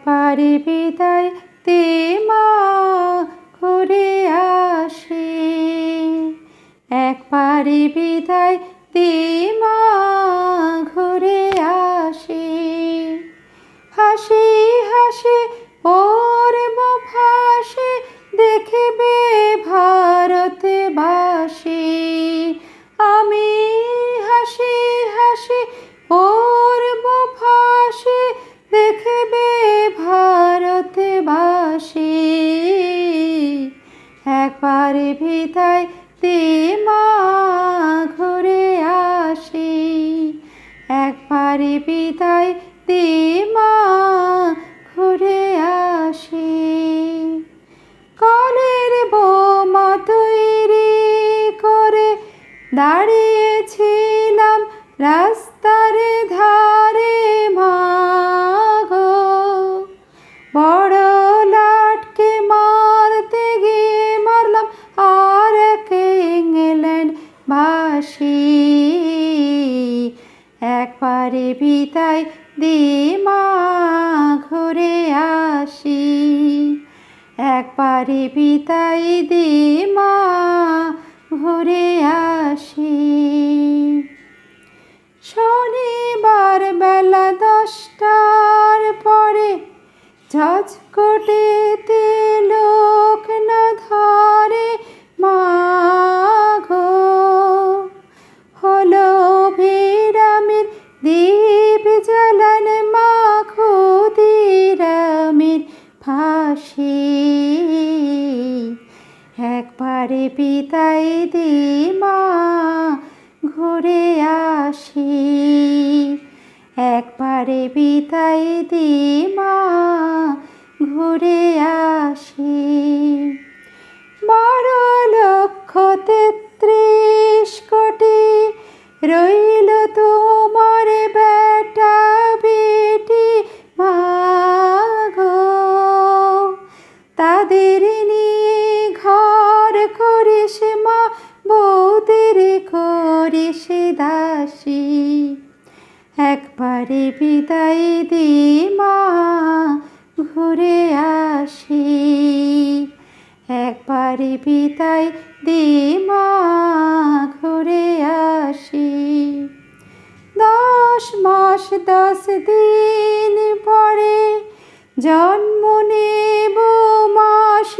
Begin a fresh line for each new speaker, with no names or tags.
একবারে বিদায় তে মা ঘুরে এক পারিবি বিদায় তে মা একবারে বিদায় দে মা, ঘুরে আসি। একবারে বিদায় দে মা, ঘুরে আসি। কলের বোমা তৈরি করে দাঁড়িয়েছিলাম রাস্তার বাসি একবারে বিদায় দে মা ঘুরে আসি। একবারে বিদায় দে মা ঘুরে আসি। শনিবার বেলা দশটার পরে ঝচকটেতে লোক পিতাই দি মা ঘুরে আসি। একবারে পিতাই দি মা ঘুরে আসি। বড় লক্ষ তেত্রিশ কোটি রইল মা, বৌদের করে সে দাসী। একবারে বিদায় দে মা, ঘুরে আসি। একবারে বিদায় দে মা, ঘুরে আসি। দশ মাস, দশ দিন পরে জন্ম নেব মাসির